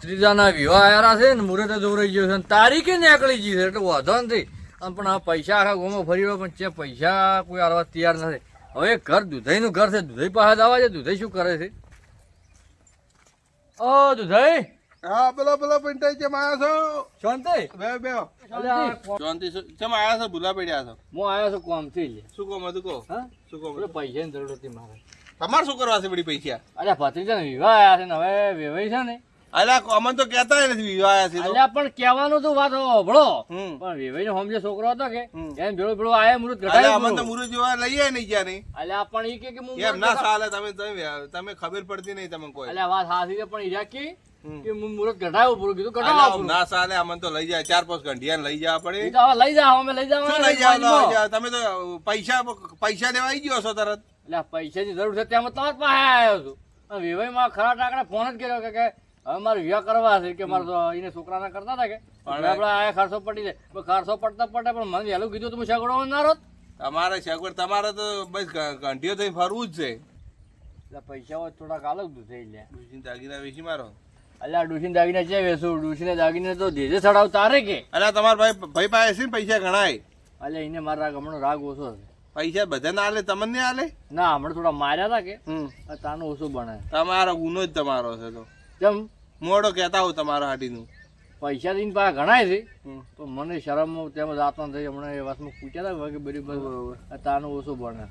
ત્રીજાના વિવાહ આયારા છે ને મુહૂર્તે દોરાઈ ગયો છે ને તારીખે નીકળી ગઈ છે એટલે વાંધો નથી. પણ આ પૈસા આખા ગોમાં ફરી વળ્યો પણ જે પૈસા કોઈ આલવા તૈયાર નથી. હવે ઘર દુધાઈનું ઘર છે દુધાઈ પાસે જ આવવા છે દુધાઈ શું કરે છે? ઓ દુધાઈ! હા પેલો બોલો પિંટાઈ કેમ આવ્યા છો? શાંતિ? બે બે. શાંતિ. કેમ આયા છો? ભૂલા પડ્યા છો. હું આવ્યા છું કોમથી શું કોમ હતું કહો? હા? શું કહો પૈસા પૈસાની જરૂર હતી મારે. તમારે શું કરવા છે બધી પૈસા? અલ્યા ભત્રીજાનો વિવાહ આયા છે ને હવે વેવાય છે ને. અલ્યા અમને તો કેતા નથી વિવાહ છે તો. અલ્યા પણ કહેવાનું તો વાત હોભળો પણ છોકરો હતો કે એમ ભેળો ભેળો આયા મૃત અલ્યા અમને તો ઘટાડ્યું મુરુ લઈએ નહીં ગયા નહીં અલ્યા પણ ઈ કે કે હું એમ ના ઘટા- તમે ખબર પડતી નહીં તમે કોઈ. અલ્યા વાત છે પણ ઈરા કી કે હું મુરત ઘટાડ્યું પૂરું કીધું ઘટાડો ના અમને તો લઈ જાય ચાર પાંચ ઘંટિયા લઈ જવા પડે. તો લઈ જાઓ અમે લઈ જાવ લઈ જાવ? તમે તો પૈસા પૈસા લેવા આવી ગયો છો તરત. અલ્યા પૈસાની જરૂર છે ત્યાં તમારા પાસે આવ્યો છું. વિવય વેવાઈમાં ખરા ટાકડા ફોન જ કર્યો કે હવે મારે વિવાહ કરવા છે કે મારે એને છોકરાના કરતા હતા કે? પણ- આપણે આયા ખર્ચો પડી જાય. પણ ખર્ચો પડતા પડતા પણ મને વહેલું કીધું તમે હું સગડો ના રહો તમારે સગવડ તમારે તો બસ ઘંટીઓ થઈ ફરવું જ છે. એટલે પૈસા થોડાક અલગ થઈ લે ડુસીને દાગીના વેચી મારો. અલ્યા ડુસીને દાગીને છે વેસું ડુસીને દાગીને તો ધીરે ચડાવ તારે કે? અલ્યા તમારા ભાઈ ભાઈ પાસે છે ને પૈસા ઘણાય? અલ્યા એને મારા રાગ હમણાં રાગ ઓછો છે. પૈસા બધા ના આલે તમને નહીં આલે? ના હમણાં થોડા માર્યા હતા કે? તાનું ઓછું બને. તમારો ગુનો જ તમારો છે તો. જેમ મોડો કહેતા હોઉં તમારા હાટીનું પૈસા દઈને પાસે ઘણાય છે. તો મને શરમ તેમજ આત્મા થઈ હમણાં એ વાતમાં પૂછ્યા હતા કે આ તાનું ઓછું બને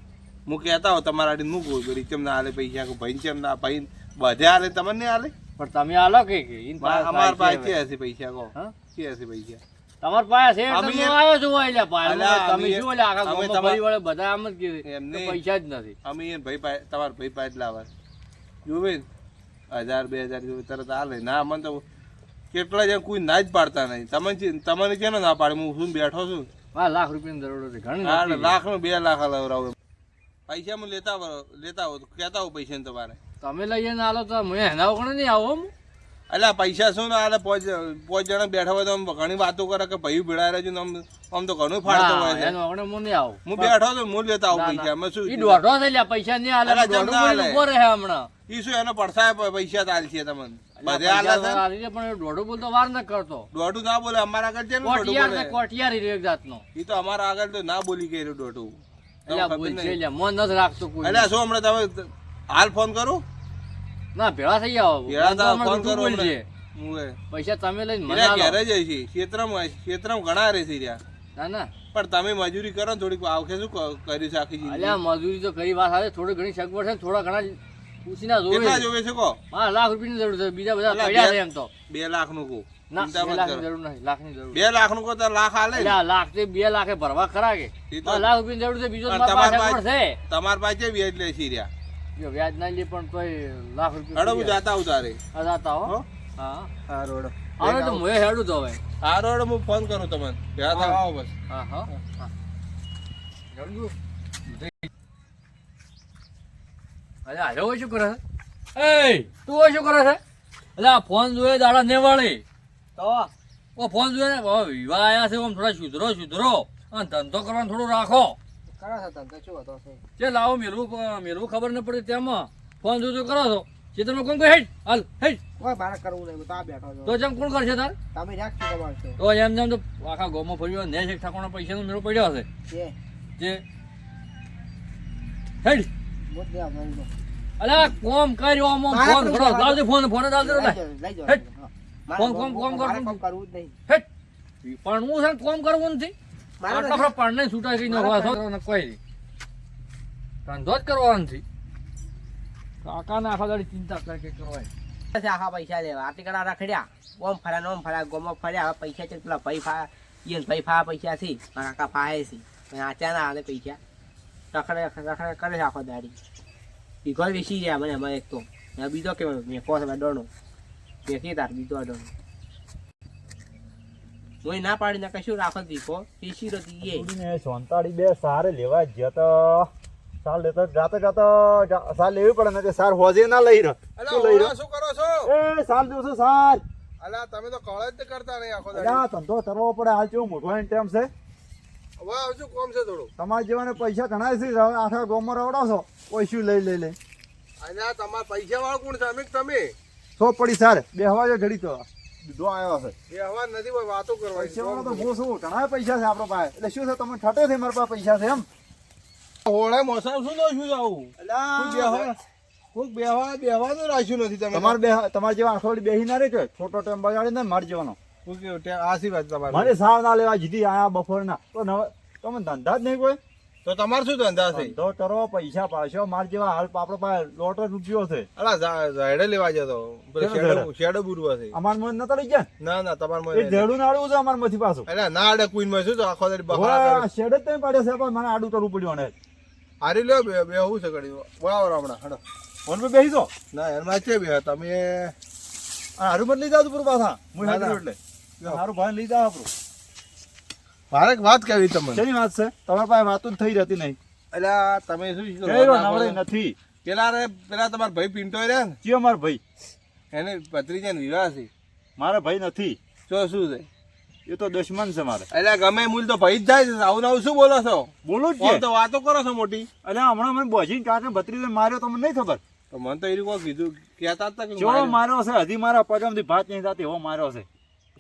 હું કહેતા હોઉં તમારા હાટી હું કહું બધી કેમ ના હાલે પૈસા? કે ભાઈ કેમ ના ભાઈ બધે હાલે તમને નહીં હાલે? પણ તમે હાલો કે કે અમારા પાસે છે હશે પૈસા કહો. કે હશે પૈસા. તમાર પાસે છે આવ્યો છું અહીં લે પાસે અલ્યા, તમે શું લે આખા ગામમાં તમા- ફરી બધા આમ જ કે એમને પૈસા જ નથી. અમે ભાઈ તમારા ભાઈ પાસે જ લાવવા. જોવે હજાર બે હજાર તરત આલે ના મને તો કેટલા જણ કોઈ ના જ પાડતા નહીં. તમને તમને કેનો ના પાડે? હું શું બેઠો છું? હા લાખ રૂપિયાની જરૂર હતી. ઘણી લાખનું બે લાખ લવરાવું પૈસા હું લેતા લેતા આવો. કહેતા આવો પૈસા તમારે. તમે લઈએ ને આલો તો મેં એના વગર નહીં આવો હું. અલ્યા પૈસા શું ને આલે પાંચ પાંચ જણા બેઠા હોય તો ઘણી વાતો કરે કે ભાઈ ભેળા રહેજો આમ આમ તો ઘણું ફાડતો હોય ના, છે વગર હું નહીં આવું. હું બેઠો તો હું લેતા આવું પૈસા. અમે શું દોઢો થઈ લ્યા પૈસા નહીં આલે દોઢું રહે હમણાં. ઈ શું એનો પડસાય પૈસા તાલ છે તમને બધે પૈસા છે પણ દોઢું બોલતો વાર ન કરતો. દોઢું ના બોલે અમારા આગળ છે ને કોટિયાર છે કોટિયાર ઈ એક જાતનો. ઈ તો અમારા આગળ તો ના બોલી ગયેલું દોઢું. તમને અલ્યા છે નહીં. લ્યા, મોં નથી કોઈ. અલ્યા શું હમણાં તમે હાલ ફોન કરું? ના ભેળા થઈ આવો ભેળા ફોન કરો. પૈસા તમે લઈને મને. ઘેરે છે ક્ષેત્રમાં ક્ષેત્રમાં ઘણા ના ના. પણ તમે મજૂરી કરો થોડીક આવખે શું કર્યું છે આખી અલ્યા મજૂરી તો કરી વાત આવે થોડી ઘણી સગવડ છે થોડા ઘણા પૂછીના કેટલા જોવે જોવે છે કો હા લાખ રૂપિયાની જરૂર છે. બીજા બધા પડ્યા છે એમ તો. બે લાખનું કો ના બે મત લાખની કરો. જરૂર નથી લાખની જરૂર બે લાખનું કહો તો લાખ હાલે લાખ તે બે લાખે ભરવા ખરા કે. ઈ તો- હા, લાખ રૂપિયાની જરૂર છે બીજો તો પણ મારા તમારા પાસે તમારા પાસે વ્યાજ લે છે રહ્યા? જો વ્યાજ ના લે પણ કોઈ લાખ રૂપિયા હેડો હું જાતા આવું આ જાતા હો? હો? રોડ હવે તો મોએ હેડું તો હવે. હા રોડ હું ફોન કરું તમને. આવો બસ. હા હા. હા. અલ્યા હાલો શું કરે છે? એ તું શું કરે છે? અલ્યા ફોન જોયે દાડા ને વાળી તો ઓ ફોન જોયે ને? હવે વિવાહ આયા છે થોડા સુધરો સુધરો. અને ધંધો કરવાનું થોડો રાખો. કરો છો ધંધો? શું જે લાવો મેળવું મેળવું ખબર ન પડે તેમાં ફોન જોજો કરો છો. ચેતનમાં કોણ કોઈ હેડ? હાલ હેડ. કોઈ મારે કરવું નહીં તો આ બેઠો તો જેમ કોણ કરશે તાર? તમે શું તો. એમ જેમ તો આખા ગામમાં ફર્યો ને એક ઠાકોરના પૈસાનો મેળો પડ્યો હશે. જે. હેડ. દે. અલા કોમ કર્યો આમ ફોન કરો કરવા ફોન ફોન દાલજે લઈ. હેટ. મારે કોમ, કોમ, કોમ કરું કરવું કોમ કરવું જ નહીં. હેડ પણ હું છે કોમ કરવું નથી? મારા આટલા બધા પાડને છૂટા કરી નો છો ને કોઈ નહીં ધંધો જ કરવાનો નથી. કાકા આખા દાડી ચિંતા કરે કે કરવાય. આખા પૈસા લેવા. આટલી કડા રખડ્યા ઓમ ફર્યા નોમ ફર્યા ગોમો ફર્યા. હવે પૈસા છે પેલા ભાઈ ફા ઈયન ભાઈ ફા પૈસા છે. કાકા ફાય છે. આચા ના આલે પૈસા. રખડે રખડે રખડે કરે છે આખો દાડી. બીગો વેચી રહ્યા મને એમાં એક તો ને બીજો કેવો મેં કહો છે ડોનો વેચી તાર બીજો ડોનો હું ના પાડી ના કશું રાખો દીકો વેચી રહી એ સોનતાળી બે સાર લેવા ગયા તો સાર લેતો જાતે જાતો સાર લેવી પડે ને તે સાર હોજે ના લઈ રહ્યો શું લઈ રહ્યો શું કરો છો એ સાર દેવસો સાર અલા તમે તો કળ જ કરતા નહીં આખો અલ્યા ધંધો કરવો પડે હાલ કેવું મોટો ટાઈમ છે હવે આવજો કોમ છે થોડું તમારા જેવાને પૈસા ઘણા છે હવે આખા ગામમાં રવડાવશો પૈસું લઈ લઈ લઈ. અને તમારા પૈસા વાળો કોણ છે? અમે તમે? સો પડી સાર બેહવા જો ઘડી તો. બીજો આવ્યો છે. બેહવા હવા નથી ભાઈ વાતો કરવા પૈસાવાળો તો હું શું ઘણા પૈસા છે આપણા પાસે. એટલે શું છે તમે ઠટે છે મારા પાસે પૈસા છે એમ? હોળે મોસામ શું દો શું આવું? બે બેહવા કોઈ બેહવા તો રાખ્યું નથી તમે. તમારે બે તમારે જેવા આખોડી બેહી ના રહે કે ખોટો ટાઈમ બગાડી ને મારી જવાનો. કોઈ કે ત્યાં આશી તમારે. મારે સાર ના લેવા જીધી આયા બપોરના. તો તમે ધંધા જ નહીં કોઈ? તો તમારે શું ધંધા છે? તો કરો પૈસા પાછો માર જેવા હાલ આપડો પાસે લોટો રૂપિયો છે. અલા ઝાડે લેવા જતો શેડો બુરવા છે. અમાર મન નતા લઈ ગયા? ના ના તમાર મન એ ઝેડું નાડું છે અમાર મથી પાછું. અલા ના આડે કુઈનમાં શું તો આખો દાડી બહાર શેડ જ તમે પાડ્યો છે પણ મને આડું કરવું પડ્યું ને હારી લ્યો બે બે હું છે કડી બરાબર હમણાં હડો. ફોન પર બેસી જો ના એમાં છે બે તમે હારું મત લઈ જાવ પૂરું પાછા. હું ના, એટલે. હારું ભાઈ લઈ જાવ આપણું. મારે એક વાત કહેવી તમને. શેની વાત છે? તમારા પાસે વાતો જ થઈ રહેતી નહીં. અલ્યા તમે શું નથી. પેલા રે પેલા તમારા ભાઈ પિન્ટો રે કયો મારો ભાઈ? એને ભત્રીજાને વિવાહ છે. મારા ભાઈ નથી. તો શું છે? એ તો દુશ્મન છે મારે. એટલે ગમે મૂલ તો ભાઈ જ થાય છે. આવું આવું શું બોલો છો? બોલું જ તો વાતો કરો છો મોટી. એટલે હમણાં મને બોજીને કાંઠે ભત્રીને માર્યો તમને નહીં ખબર. તો મને તો એ કોઈ કીધું કહેતા હતા કે. માર્યો છે હજી મારા પગમથી ભાત નહીં થતી એવો માર્યો છે.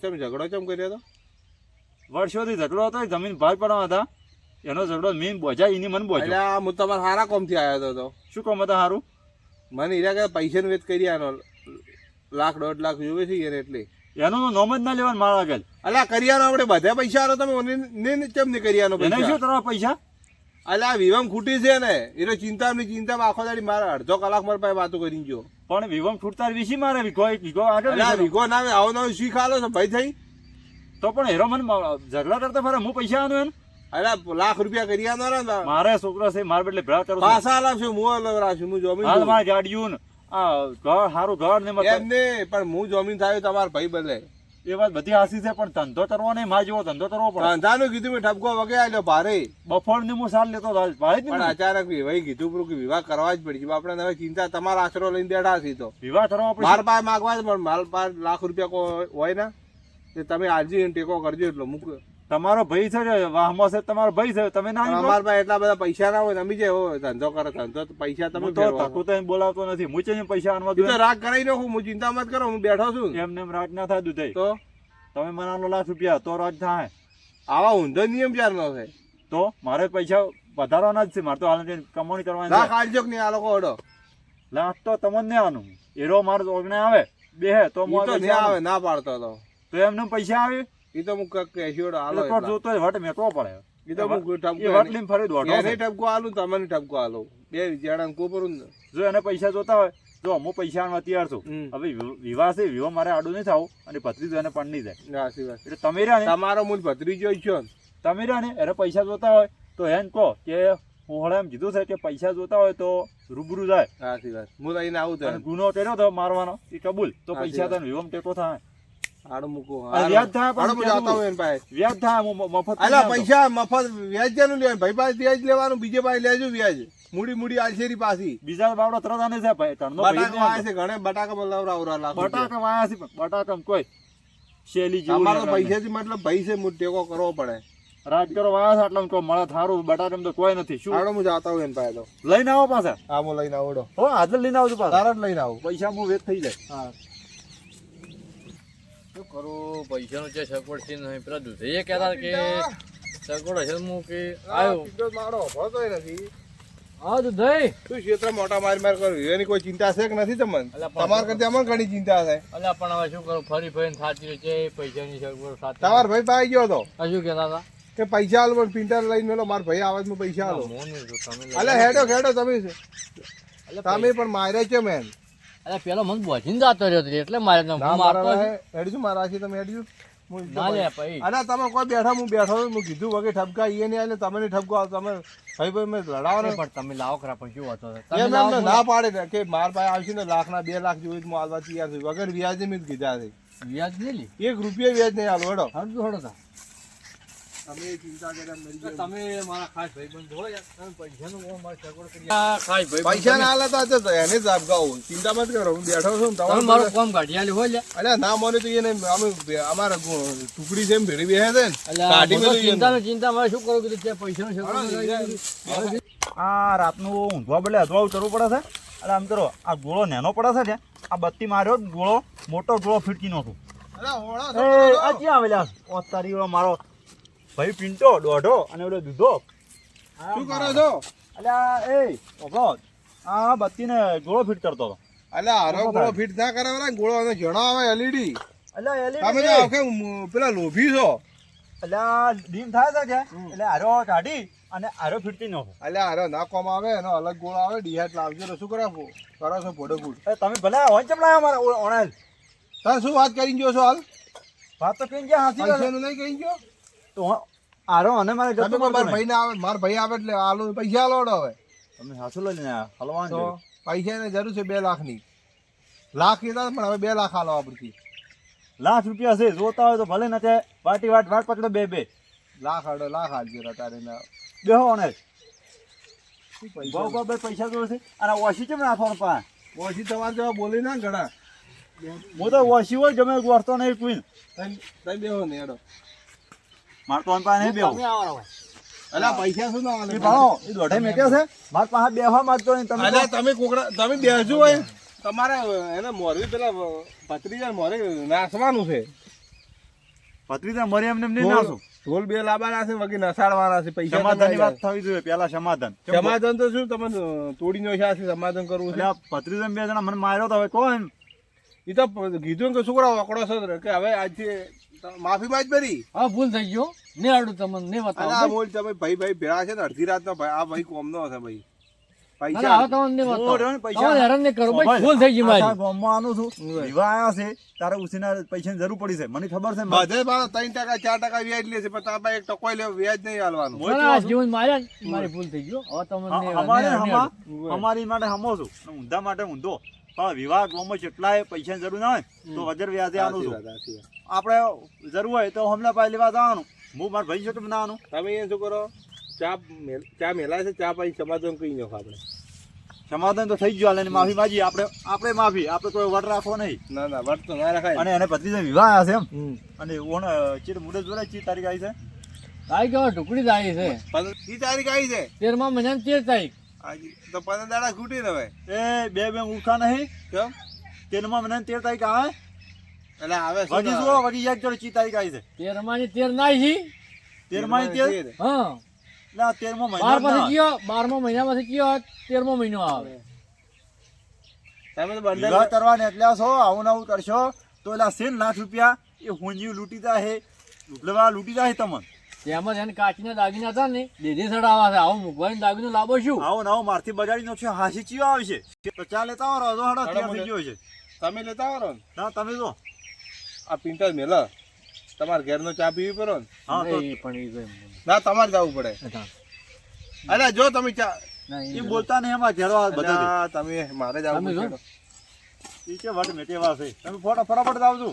ચમ ઝઘડો ચમ કર્યો તો વર્ષોથી ઝઘડો હતો જમીન ભાર પડવા હતા. એનો ઝઘડો મીન બોજા એની મને આ હું તમારા સારા કોમથી આવ્યો હતો શું કોમ હતા સારું મને હીરા કે પૈસાનું વેચ કરી આનો લાખ દોઢ લાખ જોવે છે એને એટલે. એનું નોમ જ ના લેવાનું મારા આગળ. અલ્યા કરિયાનો આપણે બધા પૈસા આલો તમે ને ને ચમ ને કરિયાનો એને શું પૈસા કરવા પૈસા? અલ્યા આ વિવમ ખૂટી છે ને. એટલે ચિંતા ચિંતામાં આખો દાડી મારા અડધો કલાક મારા પાસે વાતો કરીને ગયો. પણ વિવમ છૂટતા વિશી મારે વિગો વિગો આગળ વિગો. ના આવો નવો શીખ આલો છો ભાઈ થઈ તો પણ હેરો મને ઝઘડા કરતા ફરે હું પૈસા આનું એમ અરે લાખ રૂપિયા કરી આનો મારે છોકરો છે મારે એટલે ભેળા કરો. પાછા આલાવશું હું અલગ રાખશું હું જમીન હાલ. મારા ગાડીયું ને આ ઘર સારું ઘર ને. એમ ને પણ હું જમીન થાય તમારા ભાઈ બદલે એ વાત બધી હાસી છે પણ ધંધો કરવો નહીં માં જેવો ધંધો કરવો પડે. ધંધાનું કીધું મેં ઠપકો વગે આલ્યો ભારે. બફોરની હું સાલ લેતો ભાઈ પણ અચાનક ભાઈ કીધું પૂરું કે વિવાહ કરવા જ પડશે આપણે હવે ચિંતા તમારા આશરો લઈને બેઠા છીએ તો. વિવાહ કરવા પડે. માર પાસે માગવા જ પણ માર પાસે લાખ રૂપિયા હોય ને. તમે આજે ટેકો કરજો એટલો મૂક તમારો ભાઈ છે વાહમો છે તમારો ભાઈ છે તમે ના અમારા પાસે એટલા બધા પૈસા ના હોય તમે જે ધંધો કરો ધંધો પૈસા તમે તો ફેરવો. તો એમ બોલાવતો નથી. હું છે પૈસા આનવા દઉં રાગ કરાઈ નાખું હું ચિંતા મત કરો હું બેઠો છું. એમને એમ રાજ ના થાય દૂધઈ તો? તમે મને લાખ રૂપિયા તો રાગ થાય. આવા ઊંધો નિયમ ચાર નો છે તો મારે પૈસા વધારવાના જ છે મારે તો હાલ કમાણી કરવાની લાખ આલજો કે નહીં આ લોકો ઓડો. લાખ તો તમને નહીં આનું. એરો મારો ઓગણે આવે બે હે તો તો આવે આવે. ના પાડતો તો. તો એમને પૈસા આવે? ઈ તો હું કંઈક આલો તો જોતો હોય વટ મેટવો પડે તો હું એ વટ લઈને ફરી દોડો એને ઠપકો આલું તમને ઠપકો આલું બે જણા કોપરું જો એને પૈસા જોતા હોય જો અમુક પૈસા તૈયાર છું હવે વિવાહ છે વિવાહ મારે આડું નહીં થવું અને ભત્રીજો એને પણ નહીં જાય એટલે તમે રહ્યા ને તમારો મૂળ ભત્રીજો છો તમે રહ્યા ને એને પૈસા જોતા હોય તો એને કહો કે હું એમ કીધું છે કે પૈસા જોતા હોય તો રૂબરૂ જાય સાચી વાત હું લઈને આવું ગુનો કર્યો તો મારવાનો એ કબૂલ તો પૈસા. તને વિવમ ટેકો થાય હાડું મૂકું વ્યાજ થાય પણ હું જાતો વ્યાજ હોઉં વ્યાજ થાય હું મફત અલા પૈસા મફત વ્યાજ જેનું લેવાનું ભાઈ પાસે વ્યાજ લેવાનું બીજે પાસે લેજો વ્યાજ. મૂડી મૂડી આલશેરી પાછી. બીજા બાવડો તરત આને છે ભાઈ તણનો બટાકા વાયા છે ઘણે બટાકા બોલાવરાવરા લાખ બટાકા વાયા છે પણ કોઈ શેલી જેવું પૈસાથી મતલબ ભાઈ છે હું ટેકો કરવો પડે. રાજ કરો વાયા છે આટલા કોઈ મળે થારું બટાકામાં તો કોઈ નથી. શું? હાડો હું જાતા હોઉં એની પાસે તો. લઈને આવો પાછા. હા હું લઈને આવડો હો આજે લઈને આવજો પાછા. તારા લઈને આવું. પૈસા હું વેચ થઈ જાય. હા. શું કરું? પૈસાનું જે સગવડ છે નહીં પેલા એ કહેતા કે સગવડ હશે હું કે આવ્યો મારો ભરતો નથી. હા દૂધઈ શું ક્ષેત્ર મોટા મારી માર કર્યું એની કોઈ ચિંતા છે કે નથી તમને? તમારે કરતા અમને ઘણી ચિંતા છે. અલ્યા પણ હવે શું કરું? ફરી ફરીને થાતી રહી છે પૈસાની સગવડ સાથે. તમાર ભાઈ પાઈ ગયો હતો? શું કહેતા હતા? કે પૈસા આલો પણ પિન્ટર લઈને મેલો મારા ભાઈ આવાજમાં પૈસા આલો. હું નહીં તમે લઈ અલે હેડો હેડો તમે. એટલે તમે પણ માર્યા છે મેન અલ્યા, પેલો મને બોજીને જતો રહ્યો હતો એટલે મારે મારતો મારા જ- મારા આખી તમે હેડજો. હું ના લે ભાઈ. અરે તમે કોઈ બેઠા હું બેઠો હું કીધું વગે ઠપકા એ નહીં આલે તમે ઠપકો. તમે ભાઈ ભાઈ મેં લડાવો ને. પણ તમે લાવો ખરા પણ શું વાતો તમે ને પાડે ને કે માર પાસે આવશે ને લાખ ના બે લાખ જોઈ મારવા તૈયાર છું. વગર વ્યાજ મેં કીધા છે. વ્યાજ નહીં લી. એક રૂપિયા વ્યાજ નહીં હાલો હડો. હડો હડો. તમે ચિંતા કર્યા મરી તમે મારા ખાસ ભાઈબંધ છો યાર. તમે પૈસાનું બહુ મારી સગવડ કરી આ ખાસ ભાઈબંધ પૈસા ના આલતા તો તો એને જ આપગાવું ચિંતા મત કરો હું બેઠો છું તમે તમારું મારું કાઢી આલ્યું હોય અલ્યા ના મને તો એને અમે અમારા ટુકડી છે એમ ભેળી છે ને. કાઢી હું તો મેલ્યું એને. ચિંતા ચિંતા મારે શું કરું કીધું? ત્યાં સગવડ હા, લઈ ઈ લીધું. હવે આ રાતનું ઊંઘવા બદલે અથવા કરવું પડે છે. એટલે આમ કરો આ ગોળો નેનો પડે છે આ બત્તી માર્યો ગોળો મોટો ગોળો ફીટકી નાખું આવેલા ઓ મારો ભાઈ પિન્ટો દોઢો અને ઓલો દૂધો. શું કરો છો? અલ્યા એ ઓગો. આ બત્તીને ગોળો ફિટ કરતો હતો. અલા હારો ગોળો ફિટ ના ઓલા ગોળો અને જણો આવે એલઈડી અલ્યા તમે તો આખે પેલા લોભી છો. અલ્યા ડીમ થાય છે કે? એટલે આરો કાઢી અને આરો ફિટતી નાખો. અલ્યા હારો ના કોમ આવે એનો અલગ ગોળો આવે ડીહાટ લાવજો તો શું કરાવો? કરો છો ફોટો ફૂટ તમે ભલે હોય ચપલા મારા ઓણાલ. તમે શું વાત કરી ગયો છો હાલ? વાત તો કઈ ગયા હાથી નહીં કહી ગયો? તો આરો અને મારે જતો મારા ભાઈ ના આવે મારા ભાઈ આવે એટલે આલો પૈસા લોડો હવે. તમે હાસુ લઈને આયા હલવાન તો પૈસાની જરૂર છે બે લાખની. લાખ કીધા પણ હવે બે લાખ આલો આપડથી. લાખ રૂપિયા છે જોતા હોય તો ભલે ન તે પાટી વાટ વાટ પકડો બે બે. લાખ આડો લાખ હાલજો તારે ના. બેહો ઓને બહુ પૈસા? બહુ બે પૈસા જોશે અને ઓછી કેમ રાખવાનું પા ઓછી તમારે જેવા બોલી ના ઘણા હું તો ઓછી હોય ગમે ગોઠતો નહીં કોઈ તમે બેહો ને હેડો. મારે તો અલા પૈસા શું ના એ ભાણો એ દોઢે મેક્યા છે મારા પાસે બેહવા માંગતો નહીં. તમે અલ્યા તમે કોકડા તમે બેસજો હોય. તમારે એને મોરવી પેલા ભત્રીજા મોરે નાસવાનું છે. ભત્રીજા મરી એમને એમ નહીં નાખું ઢોલ બે લાવવાના છે વગી નસાડવાના છે પૈસા સમાધાનની વાત થવી જોઈએ પેલા સમાધાન. સમાધાન તો શું તમે તોડી નો છે સમાધાન કરવું છે. એટલે બે જણા મને માર્યો તો હવે કોણ? એ તો કીધું કે છોકરા વકડો છો કે હવે આજથી માફી માં જ ભરી? હા ભૂલ થઈ ગયો. ને આડું તમને ને અને આ બોલ તમે ભાઈ ભાઈ ભેળા છે ને અડધી રાત નો ભાઈ આ ભાઈ કોમ નો હશે ભાઈ. પૈસા ના, તમને ને બતાવો. પૈસા. હેરાન નહીં કરો ભાઈ ભૂલ થઈ ગઈ મારી. ગામમાં આનું છું. વિવાહ આયા છે તારે ઉસીના પૈસાની જરૂર પડી છે. મને ખબર છે બધે મારો ત્રણ ટકા ચાર ટકા વ્યાજ લે છે પણ તારા એક ટકો લે વ્યાજ નહીં ના, ના, છું? જીવન માર્યા મારી ભૂલ થઈ ગયો. હવે તમને અમારે ને- ને. અમારી માટે હમો છું. ઊંધા માટે ઊંધો. પણ વિવાહ ગામમાં જેટલાય પૈસાની જરૂર ના હોય તો વજર વ્યાજે આનું છું. આપણે જરૂર હોય તો હમણાં પાસે લેવા જવાનું. હું મારા ભાઈ છું બનાવવાનું તમે એ શું કરો? ચા ચા મેલા છે? ચા પછી સમાધાન કહી નાખો આપણે. સમાધાન તો થઈ જ ગયું માફી માજી આપણે આપણે માફી. આપણે કોઈ વટ રાખવો નહીં. ના ના વટ તો ના રાખાય. અને એને પતિ વિવાહ હશે એમ. અને ઓણ ચીર મુડે જોડે ચી તારીખ આવી છે? તારીખ હવે ઢુકડી જ આવી છે. પંદર- ઈ તારીખ આવી છે? તેરમા મહિનાની તેર તારીખ. આજે તો પંદર દાડા ખૂટી રહે હવે. એ બે બે ઉઠા નહીં. કેમ? તેરમાં મને તેર તારીખ આવે? એટલે આવે શું જુઓ આવે? વગી જોડે ચી તારીખ છે. તેરમા ની તેર ના આવી તેરમાં તેર? તેર. હા. ના તેરમો બાર પછી કયો બારમા મહિના પછી કયો તેરમો મહિનો આવે. તમે તો બંડલ વિવાહ કરવા છો આવું ને આવું કરશો તો એલા સેન લાખ રૂપિયા એ હુંજી લૂંટી લૂંટવા લૂંટી જાય તમને. તેમાં એને કાચીના દાગીના હતા ને દેધી સડાવા છે. આવું મૂકવાની દાગીનો લાવો શું? આવો આવું મારથી બગાડી નો છે હાસી ચીવા આવશે. ચા લેતા આવો રોજો હડો તૈયાર થઈ ગયો છે. તમે લેતા આવો ના તમે જો. આ પિન્ટર મેલ. તમારે ઘેરનો ચા પીવી પડો ને? હા તો પણ એ ના તમારે જવું પડે. અરે જો તમે ચા એ એ બોલતા નહીં એમાં ઘેરો બધા તમે મારે જવું પડે જો. એ છે વટ મેટેવા છે. તમે ફોટો ફટાફટ આવજો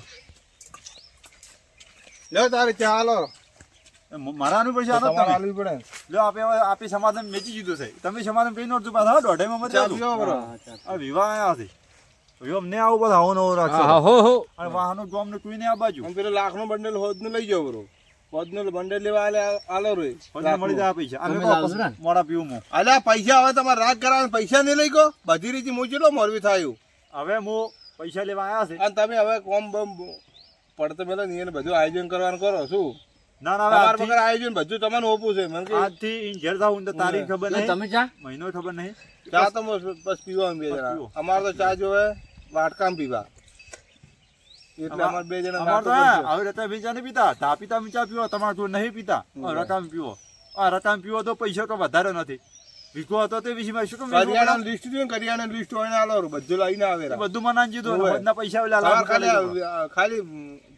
લ્યો તારે ચા હાલો. મારા આનું પછી આનો તમે. હાલવી પડે. જો આપે આપી સમાધાન મેચી દીધું છે. તમે સમાધાન કઈ નોટતું પાછા મત આવજો. પીવો બરો આ વિવાહ આયા છે. અમને આવું બધા આવું નવું રાખશે હા, હો હો અને વાહનો ગોમ ને કોઈ આ બાજુ. પેલો લાખનો બંડલ હોદનું લઈ જાઓ હોદનું બંડલ લેવા આલે આલો રે પછી મળી જાય પૈસા. ને. મોડા પીવું હું અલે પૈસા હવે તમારે રાગ કરાવવાના પૈસા નહીં લઈ ગયો? બધી રીતે હું કેટલો મોરવી થાયું હવે હું પૈસા લેવા આવ્યા છે. અને તમે હવે કોમ બમ પડતો પેલા ને બધું આયોજન કરવાનું કરો શું? ના ના હવે વગર આયોજન બધું તમને ઓપું છે. મને આજથી ઈન ઘેર તો તારીખ ખબર નહીં. તમે ચા? મહિનો ખબર નહીં. ચા તો બસ બસ પીવા બે જણા. પીવો. અમારે તો ચા જોવે વાટકામ પીવા. એટલે અમાર- બે જણા અમાર તો હવે રતા બીજા ને પીતા તા પીતા મી ચા પીવો. તમારે જો નહીં પીતા. બરાબર. પીવો. આ રતામ પીવો તો પૈસા તો વધારે નથી. વીઘો હતો તે વિષયમાં શું કેમ વીઘો કરિયાણાનું લિસ્ટ જોયું ને કરિયાણાનું લિસ્ટ હોય ને આલો બધું લઈને આવે રા. બધું મનાન જીધું. વધના પૈસા ઓલા તમારે ખાલી ખાલી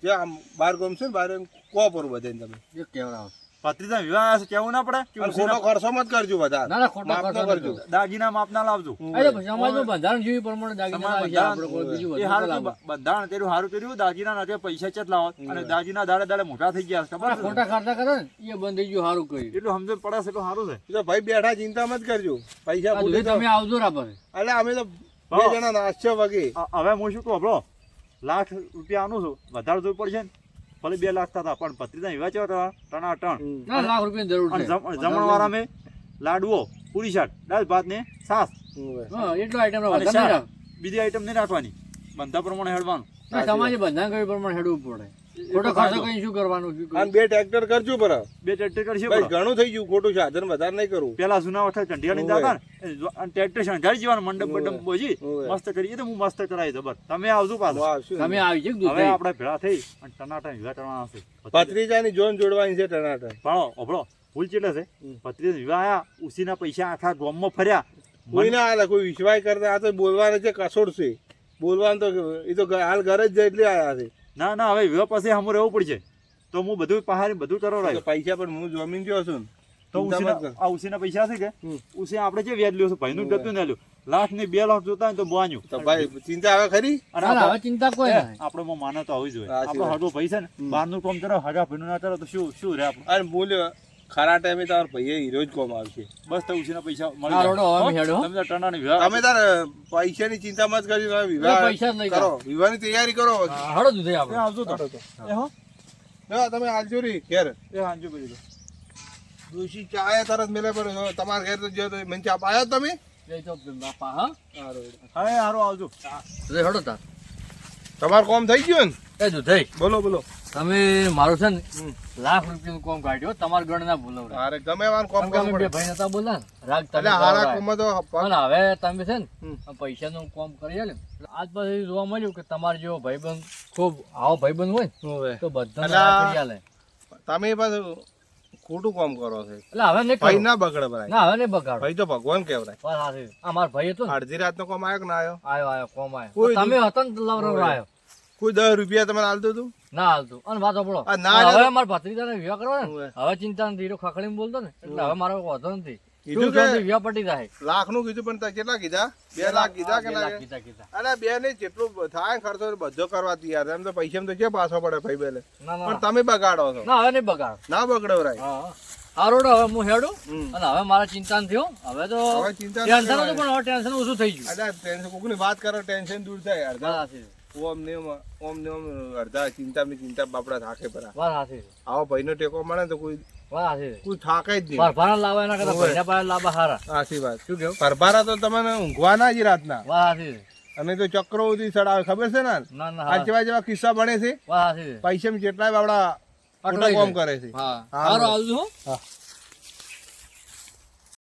જે આમ બાર ગમ છે ને બાર કો પર બધાને તમે એ કેવડાવો. પત્રીજા વિવાહ છે કેવું ના પડે? કે ખોટો ખર્ચો મત કરજો વધારે ના, ના, ખોટો ખર્ચો કરજો. દાગીના માપ ના લાવજો. સમાજનું બંધારણ જેવી પ્રમાણે દાગીના લાવી બંધારણ એ હારું બંધારણ તેરું હારું કર્યું દાગીના નથી પૈસા ચેટલા હોત અને દાગીના દાડે દાડે મોટા થઈ ગયા ખબર છે? ખોટા ખર્ચા કરે ને એ બંધ થઈ ગયું સારું કર્યું. એટલું સમજણ પડે છે એટલું સારું છે. તો ભાઈ બેઠા ચિંતા મત કરજો. પૈસા તમે આવજો રાપરે એટલે અમે તો બે. જણા નાસ્યો વગે. હવે હું શું કહું આપણો લાખ રૂપિયા આનું છું વધારે જોવું પડશે ને? ભલે બે લાખ થતા પણ ભત્રીજા એવા ચેવા હતા ટણા ટણ લાખ રૂપિયાની જરૂર છે. જમણવાળા મેં લાડુઓ પૂરી શાક દાળ ભાત ને હોવે. એટલો આઈટમ. બીજી આઈટમ નહીં રાખવાની. બંધા પ્રમાણે હેડવાનું. સમાજે બંધા કર્યું પ્રમાણે હેડવું પડે. ખોટો ખર્ચો કઈ શું કરવાનું? અને બે ટ્રેક્ટર કરજો પર બે ટ્રેક્ટર કરશે ભાઈ ઘણું થઈ ગયું ખોટું સાધન વધારે નહીં કરવું પેલા સુના વઠા ચંડિયાની ની દાદા ને, અને ટ્રેક્ટર શણગારી જવાનું મંડપ મંડપ બોજી મસ્ત કરીએ તો હું મસ્ત કરાવી દઉં બસ તમે આવજો પાછો. તમે આવી છે હવે આપણે ભેળા થઈ અને ટનાટા વિવાહ કરવાના છે. ભત્રીજાની જોન જોડવાની છે ટનાટા પણ ઓભળો ભૂલ ચેટલે છે? ભત્રીજા વિવાહ આયા ઉસીના પૈસા આખા ગામમાં ફર્યા. કોઈ ના હાલે કોઈ વિશ્વાસ કરતા આ તો બોલવાના છે કસોડ છે. બોલવાનું તો એ તો હાલ ઘરે જ જાય એટલે આયા છે. ના ના હવે વિવાહ પાસે હમું રહેવું પડશે. તો હું બધું પહાડી બધું કરો રહ્યો પૈસા પણ હું જમીન ગયો છું તો ઉસીના આ ઉસીના પૈસા છે કે. ઉસી આપણે જે વ્યાજ લ્યો છે ભાઈનું નું ગતું ના લ્યો. લાખની બે લાખ જોતા તો બાન્યું તો ભાઈ ચિંતા આવે ખરી? અને હવે ચિંતા કોઈ નહીં. આપણે માં માનો તો હોવી જોઈએ. આપણો ભાઈ છે ને બહારનું કામ કરો હગા ભાઈનું ના કરો તો શું શું રે આપણે? અને બોલ્યો ખરા ટાઈમે તાર ભાઈએ હીરો જ કોમ આવશે. બસ તો ઉછીના પૈસા હા, મળી રોડો હવે જાય. હેડો, તમે ટણા ની વિવાહ તમે તાર પૈસાની ચિંતા મત કરી વિવાહ પૈસા જ લઈ કરો. વિવાહની તૈયારી કરો હળો દૂધે એ આપણે આવજો તો. એ હો. ના, તમે આલજો રી ઘેર. એ હાંજુ કરી દો ડોશી ચાયા તરત મેલે પર. તમાર ઘેર તો જો તો મને ચા પાયો તમે? એ તો બાપા હા? હા એ હારો આવજો. રે હળો તાર. તમારું કોમ થઈ ગયું ને એ દૂધે બોલો બોલો. તમે મારું છે ને લાખ રૂપિયાનું કોમ કાઢ્યો તમારે ગણ ના ભૂલવ અરે ગમે એવાનું કોમ કેમ બે ભાઈ નતા બોલા રાગ તમે હારા કોમ તો પણ હવે તમે છે ને પૈસાનું કામ કરી આલ્યું. આજ પછી જોવા મળ્યું કે તમાર જેવો ભાઈબંધ ખૂબ આવો ભાઈબંધ હોય તો કરી આલે. તમે પાછું ખોટું કામ કરો છો. એટલે હવે નહીં ભાઈ ના બગડે ભાઈ ના હવે નહીં બગાડ. ભાઈ તો ભગવાન કહેવાય. પણ હાથી. આ મારો ભાઈ હતો ને. અડધી રાતનો કોમ આવ્યો કે ના આવ્યો આયો આયો કોમ આયો. તમે હતા ને લવરો આયો. કોઈ દસ રૂપિયા તમારે હાલતું હતું? ના હાલતું અને વાત સાંભળો. ના હવે મારા ભત્રીજાને વિવાહ કરવા ને. હવે ચિંતા નથી હીરો ખખડીને બોલતો ને. એટલે હવે મારો વાંધો નથી. લાખનું કીધું પણ કેટલા કીધા? બે લાખ કીધા કે બે ના અરે બે જેટલું થાય ખર્ચો બધો કરવા તૈયાર એમ તો પૈસા તો ક્યાં પાછો પડે ભાઈ બેલે પણ તમે બગાડો છો. ના હવે નહીં બગાડ. ના બગડવરાય હા હા. હવે હું હેડું. અને હવે મારા ચિંતા થયો. હવે તો હવે ચિંતા ટેન્શન હતું પણ હવે ટેન્શન ઓછું થઈ ગયું. ટેન્શન કોકની વાત કરો ટેન્શન દૂર થાય અડધા. ઓમ ને ઓમ ને ઓમ અડધા ચિંતા ની ચિંતા બાપડા થાકે પરા. વાત છે. આવો ભાઈનો ટેકો મળે તો કોઈ વાત સાચી કોઈ થાકે જ નહીં. પરભારા લાવવા એના કરતા. ભાઈના પાસે લાવવા હારા. સાચી વાત. શું કેવું પરભારા તો તમને ઊંઘવાના જ રાતના. વાત સાચી અને તો ચક્રો સુધી ચડાવે ખબર છે ને આ જેવા જેવા કિસ્સા બને છે. પૈસા જેટલા બાપડા કોમ કરે છે. હા. હારો આવજો હા.